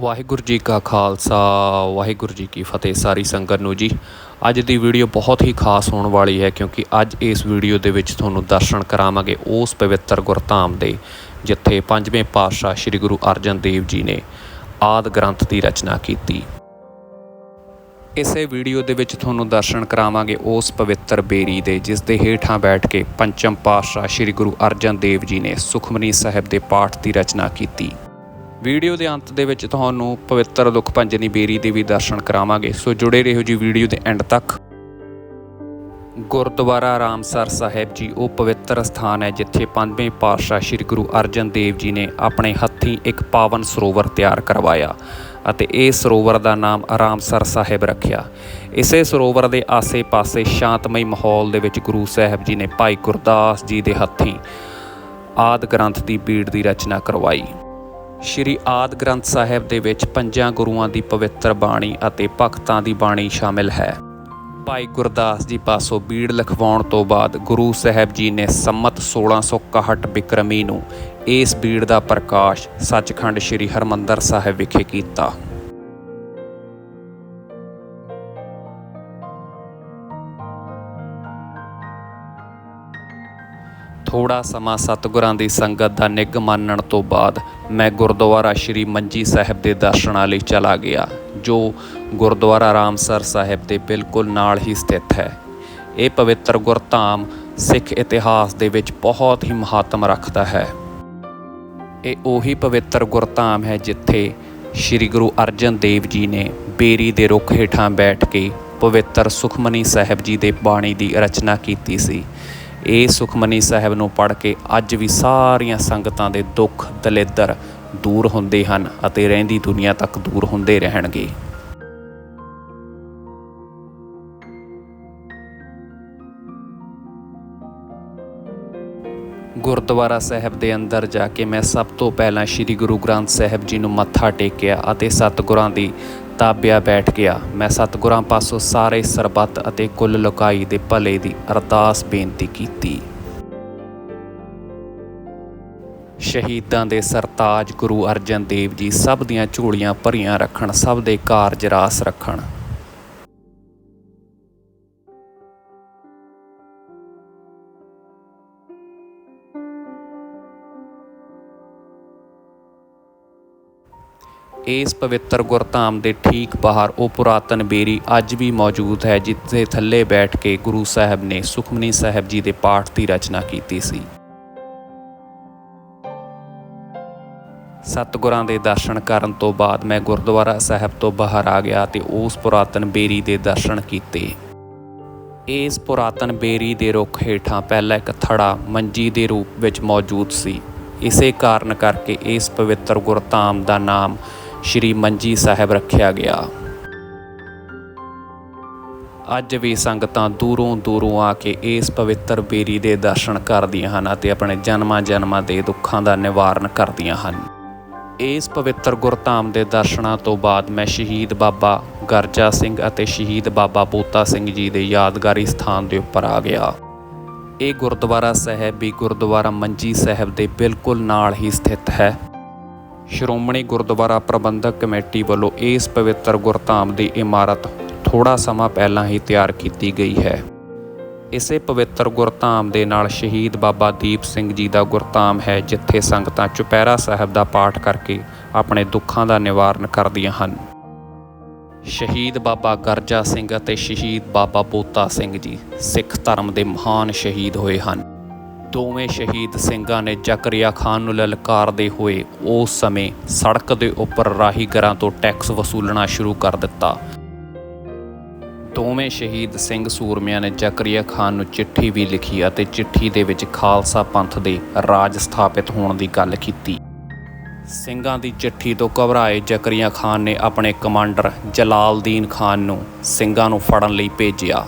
ਵਾਹਿਗੁਰੂ ਜੀ ਕਾ ਖਾਲਸਾ, ਵਾਹਿਗੁਰੂ ਜੀ ਕੀ ਫਤਿਹ ਸਾਰੀ ਸੰਗਤ ਨੂੰ ਜੀ। ਅੱਜ ਦੀ ਵੀਡੀਓ ਬਹੁਤ ਹੀ ਖਾਸ ਹੋਣ ਵਾਲੀ ਹੈ ਕਿਉਂਕਿ ਅੱਜ ਇਸ ਵੀਡੀਓ ਦੇ ਵਿੱਚ ਤੁਹਾਨੂੰ ਦਰਸ਼ਨ ਕਰਾਵਾਂਗੇ ਉਸ ਪਵਿੱਤਰ ਗੁਰਧਾਮ ਦੇ, ਜਿੱਥੇ ਪੰਜਵੇਂ ਪਾਤਸ਼ਾਹ ਸ੍ਰੀ ਗੁਰੂ ਅਰਜਨ ਦੇਵ ਜੀ ਨੇ ਆਦ ਗ੍ਰੰਥ ਦੀ ਰਚਨਾ ਕੀਤੀ। ਇਸੇ ਵੀਡੀਓ ਦੇ ਵਿੱਚ ਤੁਹਾਨੂੰ ਦਰਸ਼ਨ ਕਰਾਵਾਂਗੇ ਉਸ ਪਵਿੱਤਰ ਬੇਰੀ ਦੇ, ਜਿਸ ਦੇ ਹੇਠਾਂ ਬੈਠ ਕੇ ਪੰਚਮ ਪਾਤਸ਼ਾਹ ਸ੍ਰੀ ਗੁਰੂ ਅਰਜਨ ਦੇਵ ਜੀ ਨੇ ਸੁਖਮਨੀ ਸਾਹਿਬ ਦੇ ਪਾਠ ਦੀ ਰਚਨਾ ਕੀਤੀ। ਵੀਡੀਓ ਦੇ ਅੰਤ ਦੇ ਵਿੱਚ ਤੁਹਾਨੂੰ ਪਵਿੱਤਰ ਦੁੱਖ ਭੰਜਨੀ ਬੇਰੀ ਦੇ ਵੀ ਦਰਸ਼ਨ ਕਰਾਵਾਂਗੇ। ਸੋ ਜੁੜੇ ਰਹੋ ਜੀ ਵੀਡੀਓ ਦੇ ਐਂਡ ਤੱਕ। ਗੁਰਦੁਆਰਾ ਰਾਮਸਰ ਸਾਹਿਬ ਜੀ, ਉਹ ਪਵਿੱਤਰ ਸਥਾਨ ਹੈ ਜਿੱਥੇ ਪੰਜਵੇਂ ਪਾਤਸ਼ਾਹ ਸ੍ਰੀ ਗੁਰੂ ਅਰਜਨ ਦੇਵ ਜੀ ਨੇ ਆਪਣੇ ਹੱਥੀਂ ਇੱਕ ਪਾਵਨ ਸਰੋਵਰ ਤਿਆਰ ਕਰਵਾਇਆ ਅਤੇ ਇਹ ਸਰੋਵਰ ਦਾ ਨਾਮ ਆਰਾਮਸਰ ਸਾਹਿਬ ਰੱਖਿਆ। ਇਸੇ ਸਰੋਵਰ ਦੇ ਆਸੇ-ਪਾਸੇ ਸ਼ਾਂਤਮਈ ਮਾਹੌਲ ਦੇ ਵਿੱਚ ਗੁਰੂ ਸਾਹਿਬ ਜੀ ਨੇ ਭਾਈ ਗੁਰਦਾਸ ਜੀ ਦੇ ਹੱਥੀਂ ਆਦ ਗ੍ਰੰਥ ਦੀ ਬੀੜ ਦੀ ਰਚਨਾ ਕਰਵਾਈ। ਸ਼੍ਰੀ ਆਦ ਗ੍ਰੰਥ ਸਾਹਿਬ ਦੇ ਵਿੱਚ ਪੰਜਾਂ ਗੁਰੂਆਂ ਦੀ ਪਵਿੱਤਰ ਬਾਣੀ ਅਤੇ ਭਗਤਾਂ ਦੀ ਬਾਣੀ ਸ਼ਾਮਿਲ ਹੈ। ਭਾਈ ਗੁਰਦਾਸ ਜੀ ਪਾਸੋਂ ਬੀੜ ਲਿਖਵਾਉਣ ਤੋਂ ਬਾਅਦ ਗੁਰੂ ਸਾਹਿਬ ਜੀ ਨੇ ਸੰਮਤ 1661 ਬਿਕਰਮੀ ਨੂੰ ਇਸ ਬੀੜ ਦਾ ਪ੍ਰਕਾਸ਼ ਸੱਚਖੰਡ ਸ੍ਰੀ ਹਰਮੰਦਰ ਸਾਹਿਬ ਵਿਖੇ ਕੀਤਾ। ਥੋੜਾ ਸਮਾਂ ਸਤਿਗੁਰਾਂ ਦੀ ਸੰਗਤ ਦਾ ਨਿੱਘ ਮੰਨਣ ਤੋਂ ਬਾਅਦ ਮੈਂ ਗੁਰਦੁਆਰਾ ਸ਼੍ਰੀ ਮੰਜੀ ਸਾਹਿਬ ਦੇ ਦਰਸ਼ਨਾਂ ਲਈ ਚਲਾ ਗਿਆ, ਜੋ ਗੁਰਦੁਆਰਾ ਰਾਮਸਰ ਸਾਹਿਬ ਦੇ ਬਿਲਕੁਲ ਨਾਲ ਹੀ ਸਥਿਤ ਹੈ। ਇਹ ਪਵਿੱਤਰ ਗੁਰਧਾਮ ਸਿੱਖ ਇਤਿਹਾਸ ਦੇ ਵਿੱਚ ਬਹੁਤ ਹੀ ਮਹੱਤਵ ਰੱਖਦਾ ਹੈ। ਇਹ ਉਹੀ ਪਵਿੱਤਰ ਗੁਰਧਾਮ ਹੈ ਜਿੱਥੇ ਸ੍ਰੀ ਗੁਰੂ ਅਰਜਨ ਦੇਵ ਜੀ ਨੇ ਬੇਰੀ ਦੇ ਰੁੱਖ ਹੇਠਾਂ ਬੈਠ ਕੇ ਪਵਿੱਤਰ ਸੁਖਮਨੀ ਸਾਹਿਬ ਜੀ ਦੇ ਬਾਣੀ ਦੀ ਰਚਨਾ ਕੀਤੀ ਸੀ। ਇਹ ਸੁਖਮਨੀ ਸਾਹਿਬ ਨੂੰ ਪੜ੍ਹ ਕੇ ਅੱਜ ਵੀ ਸਾਰੀਆਂ ਸੰਗਤਾਂ ਦੇ ਦੁੱਖ ਦਲਿੱਦਰ ਦੂਰ ਹੁੰਦੇ ਹਨ ਅਤੇ ਰਹਿੰਦੀ ਦੁਨੀਆ ਤੱਕ ਦੂਰ ਹੁੰਦੇ ਰਹਿਣਗੇ। ਗੁਰਦੁਆਰਾ ਸਾਹਿਬ ਦੇ ਅੰਦਰ ਜਾ ਕੇ ਮੈਂ ਸਭ ਤੋਂ ਪਹਿਲਾਂ ਸ੍ਰੀ ਗੁਰੂ ਗ੍ਰੰਥ ਸਾਹਿਬ ਜੀ ਨੂੰ ਮੱਥਾ ਟੇਕਿਆ ਅਤੇ ਸਤਿਗੁਰਾਂ ਦੀ ਤਾਬਿਆ ਬੈਠ ਗਿਆ। ਮੈਂ ਸਤਿਗੁਰਾਂ ਪਾਸੋਂ ਸਾਰੇ ਸਰਬੱਤ ਅਤੇ ਕੁੱਲ ਲੋਕਾਈ ਦੇ ਭਲੇ ਦੀ ਅਰਦਾਸ ਬੇਨਤੀ ਕੀਤੀ। ਸ਼ਹੀਦਾਂ ਦੇ ਸਰਤਾਜ ਗੁਰੂ ਅਰਜਨ ਦੇਵ ਜੀ ਸਭ ਦੀਆਂ ਝੋਲੀਆਂ ਭਰੀਆਂ ਰੱਖਣ, ਸਭ ਦੇ ਕਾਰਜ ਰਾਸ ਰੱਖਣ। ਇਸ ਪਵਿੱਤਰ ਗੁਰਧਾਮ ਦੇ ਠੀਕ ਬਾਹਰ ਉਹ ਪੁਰਾਤਨ ਬੇਰੀ ਅੱਜ ਵੀ ਮੌਜੂਦ ਹੈ, ਜਿੱਥੇ ਥੱਲੇ ਬੈਠ ਕੇ ਗੁਰੂ ਸਾਹਿਬ ਨੇ ਸੁਖਮਨੀ ਸਾਹਿਬ ਜੀ ਦੇ ਪਾਠ ਦੀ ਰਚਨਾ ਕੀਤੀ ਸੀ। ਸਤਿਗੁਰਾਂ ਦੇ ਦਰਸ਼ਨ ਕਰਨ ਤੋਂ ਬਾਅਦ ਮੈਂ ਗੁਰਦੁਆਰਾ ਸਾਹਿਬ ਤੋਂ ਬਾਹਰ ਆ ਗਿਆ ਤੇ ਉਸ ਪੁਰਾਤਨ ਬੇਰੀ ਦੇ ਦਰਸ਼ਨ ਕੀਤੇ। ਇਸ ਪੁਰਾਤਨ ਬੇਰੀ ਦੇ ਰੁੱਖ ਹੇਠਾਂ ਪਹਿਲਾ ਇੱਕ ਥੜਾ ਮੰਜੀ ਦੇ ਰੂਪ ਵਿੱਚ ਮੌਜੂਦ ਸੀ। ਇਸੇ ਕਾਰਨ ਕਰਕੇ ਇਸ ਪਵਿੱਤਰ ਗੁਰਧਾਮ ਦਾ ਨਾਮ ਸ਼੍ਰੀ ਮੰਜੀ ਸਾਹਿਬ ਰੱਖਿਆ ਗਿਆ। ਅੱਜ ਵੀ ਸੰਗਤਾਂ ਦੂਰੋਂ ਦੂਰੋਂ ਆ ਕੇ ਇਸ ਪਵਿੱਤਰ ਬੇਰੀ ਦੇ ਦਰਸ਼ਨ ਕਰਦੀਆਂ ਹਨ ਅਤੇ ਆਪਣੇ ਜਨਮਾਂ ਜਨਮਾਂ ਦੇ ਦੁੱਖਾਂ ਦਾ ਨਿਵਾਰਨ ਕਰਦੀਆਂ ਹਨ। ਇਸ ਪਵਿੱਤਰ ਗੁਰਧਾਮ ਦੇ ਦਰਸ਼ਨਾਂ ਤੋਂ ਬਾਅਦ ਮੈਂ ਸ਼ਹੀਦ ਬਾਬਾ ਗਰਜਾ ਸਿੰਘ ਅਤੇ ਸ਼ਹੀਦ ਬਾਬਾ ਬੋਤਾ ਸਿੰਘ ਜੀ ਦੇ ਯਾਦਗਾਰੀ ਸਥਾਨ ਦੇ ਉੱਪਰ ਆ ਗਿਆ। ਇਹ ਗੁਰਦੁਆਰਾ ਸਾਹਿਬ ਵੀ ਗੁਰਦੁਆਰਾ ਮੰਜੀ ਸਾਹਿਬ ਦੇ ਬਿਲਕੁਲ ਨਾਲ ਹੀ ਸਥਿਤ ਹੈ। ਸ਼੍ਰੋਮਣੀ ਗੁਰਦੁਆਰਾ ਪ੍ਰਬੰਧਕ ਕਮੇਟੀ ਵੱਲੋਂ ਇਸ ਪਵਿੱਤਰ ਗੁਰਧਾਮ ਦੀ ਇਮਾਰਤ ਥੋੜਾ ਸਮਾਂ ਪਹਿਲਾਂ ਹੀ ਤਿਆਰ ਕੀਤੀ ਗਈ ਹੈ। ਇਸੇ ਪਵਿੱਤਰ ਗੁਰਧਾਮ ਦੇ ਨਾਲ ਸ਼ਹੀਦ ਬਾਬਾ ਦੀਪ ਸਿੰਘ ਜੀ ਦਾ ਗੁਰਧਾਮ ਹੈ, ਜਿੱਥੇ ਸੰਗਤਾਂ ਚੁਪਹਿਰਾ ਸਾਹਿਬ ਦਾ ਪਾਠ ਕਰਕੇ ਆਪਣੇ ਦੁੱਖਾਂ ਦਾ ਨਿਵਾਰਨ ਕਰਦੀਆਂ ਹਨ। ਸ਼ਹੀਦ ਬਾਬਾ ਗਰਜਾ ਸਿੰਘ ਅਤੇ ਸ਼ਹੀਦ ਬਾਬਾ ਬੋਤਾ ਸਿੰਘ ਜੀ ਸਿੱਖ ਧਰਮ ਦੇ ਮਹਾਨ ਸ਼ਹੀਦ ਹੋਏ ਹਨ। ਦੋਵੇਂ ਸ਼ਹੀਦ ਸਿੰਘਾਂ ਨੇ ਜ਼ਕਰੀਆ ਖਾਨ ਨੂੰ ਲਲਕਾਰਦੇ ਹੋਏ ਉਸ ਸਮੇਂ ਸੜਕ ਦੇ ਉੱਪਰ ਰਾਹੀਗਰਾਂ ਤੋਂ ਟੈਕਸ ਵਸੂਲਣਾ ਸ਼ੁਰੂ ਕਰ ਦਿੱਤਾ। ਦੋਵੇਂ ਸ਼ਹੀਦ ਸਿੰਘ ਸੂਰਮਿਆਂ ਨੇ ਜ਼ਕਰੀਆ ਖਾਨ ਨੂੰ ਚਿੱਠੀ ਵੀ ਲਿਖੀ ਅਤੇ ਚਿੱਠੀ ਦੇ ਵਿੱਚ ਖਾਲਸਾ ਪੰਥ ਦੇ ਰਾਜ ਸਥਾਪਿਤ ਹੋਣ ਦੀ ਗੱਲ ਕੀਤੀ। ਸਿੰਘਾਂ ਦੀ ਚਿੱਠੀ ਤੋਂ ਘਬਰਾਏ ਜ਼ਕਰੀਆ ਖਾਨ ਨੇ ਆਪਣੇ ਕਮਾਂਡਰ ਜਲਾਲਦੀਨ ਖਾਨ ਨੂੰ ਸਿੰਘਾਂ ਨੂੰ ਫੜਨ ਲਈ ਭੇਜਿਆ।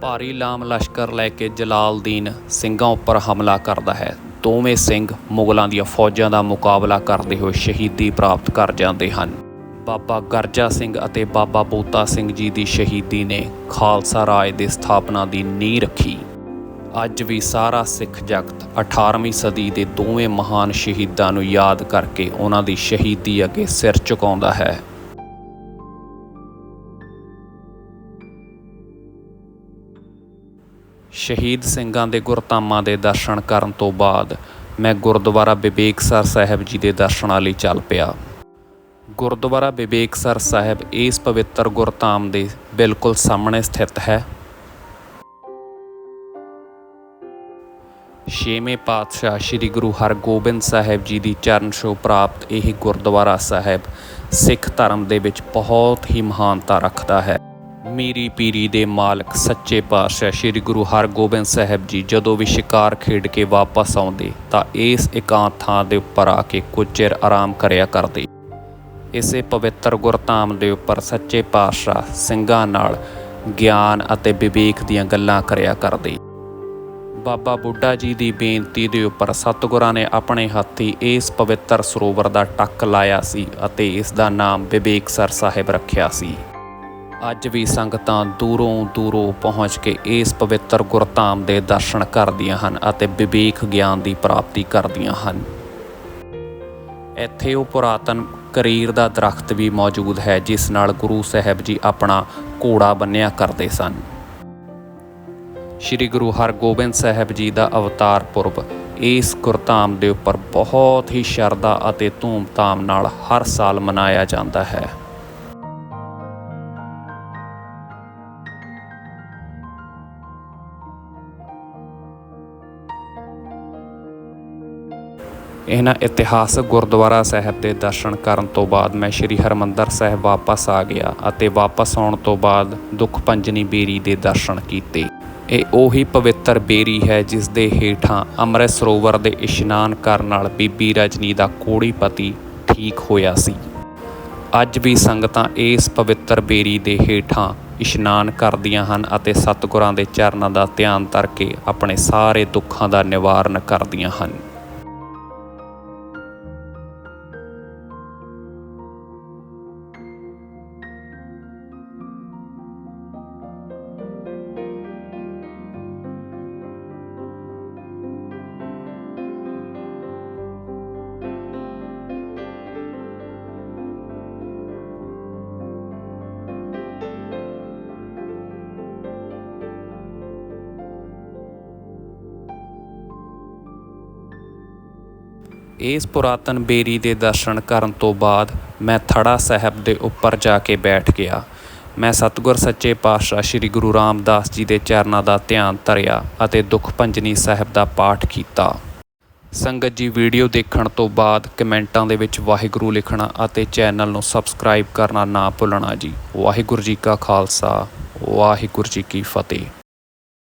ਭਾਰੀ ਲਾਮ ਲਸ਼ਕਰ ਲੈ ਕੇ ਜਲਾਲਦੀਨ ਸਿੰਘਾਂ ਉੱਪਰ ਹਮਲਾ ਕਰਦਾ ਹੈ। ਦੋਵੇਂ ਸਿੰਘ ਮੁਗਲਾਂ ਦੀਆਂ ਫੌਜਾਂ ਦਾ ਮੁਕਾਬਲਾ ਕਰਦੇ ਹੋਏ ਸ਼ਹੀਦੀ ਪ੍ਰਾਪਤ ਕਰ ਜਾਂਦੇ ਹਨ। ਬਾਬਾ ਗਰਜਾ ਸਿੰਘ ਅਤੇ ਬਾਬਾ ਬੋਤਾ ਸਿੰਘ ਜੀ ਦੀ ਸ਼ਹੀਦੀ ਨੇ ਖਾਲਸਾ ਰਾਜ ਦੀ ਸਥਾਪਨਾ ਦੀ ਨੀਂਹ ਰੱਖੀ। ਅੱਜ ਵੀ ਸਾਰਾ ਸਿੱਖ ਜਗਤ 18ਵੀਂ ਸਦੀ ਦੇ ਦੋਵੇਂ ਮਹਾਨ ਸ਼ਹੀਦਾਂ ਨੂੰ ਯਾਦ ਕਰਕੇ ਉਹਨਾਂ ਦੀ ਸ਼ਹੀਦੀ ਅੱਗੇ ਸਿਰ ਝੁਕਾਉਂਦਾ ਹੈ। ਸ਼ਹੀਦ ਸਿੰਘਾਂ ਦੇ ਗੁਰਧਾਮਾਂ ਦੇ ਦਰਸ਼ਨ ਕਰਨ ਤੋਂ ਬਾਅਦ ਮੈਂ ਗੁਰਦੁਆਰਾ ਵਿਵੇਕਸਰ ਸਾਹਿਬ ਜੀ ਦੇ ਦਰਸ਼ਨਾਂ ਲਈ ਚੱਲ ਪਿਆ। ਗੁਰਦੁਆਰਾ ਵਿਵੇਕਸਰ ਸਾਹਿਬ ਇਸ ਪਵਿੱਤਰ ਗੁਰਧਾਮ ਦੇ ਬਿਲਕੁਲ ਸਾਹਮਣੇ ਸਥਿਤ ਹੈ। ਛੇਵੇਂ ਪਾਤਸ਼ਾਹ ਸ੍ਰੀ ਗੁਰੂ ਹਰਗੋਬਿੰਦ ਸਾਹਿਬ ਜੀ ਦੀ ਚਰਨ ਛੋਹ ਪ੍ਰਾਪਤ ਇਹ ਗੁਰਦੁਆਰਾ ਸਾਹਿਬ ਸਿੱਖ ਧਰਮ ਦੇ ਵਿੱਚ ਬਹੁਤ ਹੀ ਮਹਾਨਤਾ ਰੱਖਦਾ ਹੈ। ਮੀਰੀ ਪੀਰੀ ਦੇ ਮਾਲਕ ਸੱਚੇ ਪਾਤਸ਼ਾਹ ਸ੍ਰੀ ਗੁਰੂ ਹਰਗੋਬਿੰਦ ਸਾਹਿਬ ਜੀ ਜਦੋਂ ਵੀ ਸ਼ਿਕਾਰ ਖੇਡ ਕੇ ਵਾਪਸ ਆਉਂਦੇ ਤਾਂ ਇਸ ਇਕਾਂਤ ਥਾਂ ਦੇ ਉੱਪਰ ਆ ਕੇ ਕੁਝ ਚਿਰ ਆਰਾਮ ਕਰਿਆ ਕਰਦੇ। ਇਸੇ ਪਵਿੱਤਰ ਗੁਰਧਾਮ ਦੇ ਉੱਪਰ ਸੱਚੇ ਪਾਤਸ਼ਾਹ ਸਿੰਘਾਂ ਨਾਲ ਗਿਆਨ ਅਤੇ ਵਿਵੇਕ ਦੀਆਂ ਗੱਲਾਂ ਕਰਿਆ ਕਰਦੇ। ਬਾਬਾ ਬੁੱਢਾ ਜੀ ਦੀ ਬੇਨਤੀ ਦੇ ਉੱਪਰ ਸਤਿਗੁਰਾਂ ਨੇ ਆਪਣੇ ਹੱਥੀ ਇਸ ਪਵਿੱਤਰ ਸਰੋਵਰ ਦਾ ਟੱਕ ਲਾਇਆ ਸੀ ਅਤੇ ਇਸ ਦਾ ਨਾਮ ਵਿਵੇਕਸਰ ਸਾਹਿਬ ਰੱਖਿਆ ਸੀ। ਅੱਜ ਵੀ ਸੰਗਤਾਂ ਦੂਰੋਂ ਦੂਰੋਂ ਪਹੁੰਚ ਕੇ ਇਸ ਪਵਿੱਤਰ ਗੁਰਧਾਮ ਦੇ ਦਰਸ਼ਨ ਕਰਦੀਆਂ ਹਨ ਅਤੇ ਵਿਵੇਕ ਗਿਆਨ ਦੀ ਪ੍ਰਾਪਤੀ ਕਰਦੀਆਂ ਹਨ। ਇੱਥੇ ਉਹ ਪੁਰਾਤਨ ਕਰੀਰ ਦਾ ਦਰਖਤ ਵੀ ਮੌਜੂਦ ਹੈ, ਜਿਸ ਨਾਲ ਗੁਰੂ ਸਾਹਿਬ ਜੀ ਆਪਣਾ ਘੋੜਾ ਬੰਨਿਆ ਕਰਦੇ ਸਨ। ਸ੍ਰੀ ਗੁਰੂ ਹਰਗੋਬਿੰਦ ਸਾਹਿਬ ਜੀ ਦਾ ਅਵਤਾਰ ਪੁਰਬ ਇਸ ਗੁਰਧਾਮ ਦੇ ਉੱਪਰ ਬਹੁਤ ਹੀ ਸ਼ਰਧਾ ਅਤੇ ਧੂਮ-ਧਾਮ ਨਾਲ ਹਰ ਸਾਲ ਮਨਾਇਆ ਜਾਂਦਾ ਹੈ। ਇਹਨਾਂ ਇਤਿਹਾਸਕ ਗੁਰਦੁਆਰਾ ਸਾਹਿਬ ਦੇ ਦਰਸ਼ਨ ਕਰਨ ਤੋਂ ਬਾਅਦ ਮੈਂ ਸ੍ਰੀ ਹਰਮੰਦਰ ਸਾਹਿਬ ਵਾਪਸ ਆ ਗਿਆ ਅਤੇ ਵਾਪਸ ਆਉਣ ਤੋਂ ਬਾਅਦ ਦੁੱਖ ਪੰਜਨੀ ਬੇਰੀ ਦੇ ਦਰਸ਼ਨ ਕੀਤੇ। ਇਹ ਉਹੀ ਪਵਿੱਤਰ ਬੇਰੀ ਹੈ ਜਿਸ ਦੇ ਹੇਠਾਂ ਅੰਮ੍ਰਿਤ ਸਰੋਵਰ ਦੇ ਇਸ਼ਨਾਨ ਕਰਨ ਨਾਲ ਬੀਬੀ ਰਜਨੀ ਦਾ ਕੋੜੀ ਪਤੀ ਠੀਕ ਹੋਇਆ ਸੀ। ਅੱਜ ਵੀ ਸੰਗਤਾਂ ਇਸ ਪਵਿੱਤਰ ਬੇਰੀ ਦੇ ਹੇਠਾਂ ਇਸ਼ਨਾਨ ਕਰਦੀਆਂ ਹਨ ਅਤੇ ਸਤਿਗੁਰਾਂ ਦੇ ਚਰਨਾਂ ਦਾ ਧਿਆਨ ਧਰ ਕੇ ਆਪਣੇ ਸਾਰੇ ਦੁੱਖਾਂ ਦਾ ਨਿਵਾਰਨ ਕਰਦੀਆਂ ਹਨ। ਇਸ ਪੁਰਾਤਨ ਬੇਰੀ ਦੇ ਦਰਸ਼ਨ ਕਰਨ ਤੋਂ ਬਾਅਦ ਮੈਂ ਥੜਾ ਸਾਹਿਬ ਦੇ ਉੱਪਰ ਜਾ ਕੇ ਬੈਠ ਗਿਆ। ਮੈਂ ਸਤਿਗੁਰ ਸੱਚੇ ਪਾਤਸ਼ਾਹ ਸ੍ਰੀ ਗੁਰੂ ਰਾਮਦਾਸ ਜੀ ਦੇ ਚਰਨਾਂ ਦਾ ਧਿਆਨ ਧਰਿਆ ਅਤੇ ਦੁੱਖ ਭੰਜਨੀ ਸਾਹਿਬ ਦਾ ਪਾਠ ਕੀਤਾ। ਸੰਗਤ ਜੀ, ਵੀਡੀਓ ਦੇਖਣ ਤੋਂ ਬਾਅਦ ਕਮੈਂਟਾਂ ਦੇ ਵਿੱਚ ਵਾਹਿਗੁਰੂ ਲਿਖਣਾ ਅਤੇ ਚੈਨਲ ਨੂੰ ਸਬਸਕ੍ਰਾਈਬ ਕਰਨਾ ਨਾ ਭੁੱਲਣਾ ਜੀ। ਵਾਹਿਗੁਰੂ ਜੀ ਕਾ ਖਾਲਸਾ, ਵਾਹਿਗੁਰੂ ਜੀ ਕੀ ਫਤਿਹ।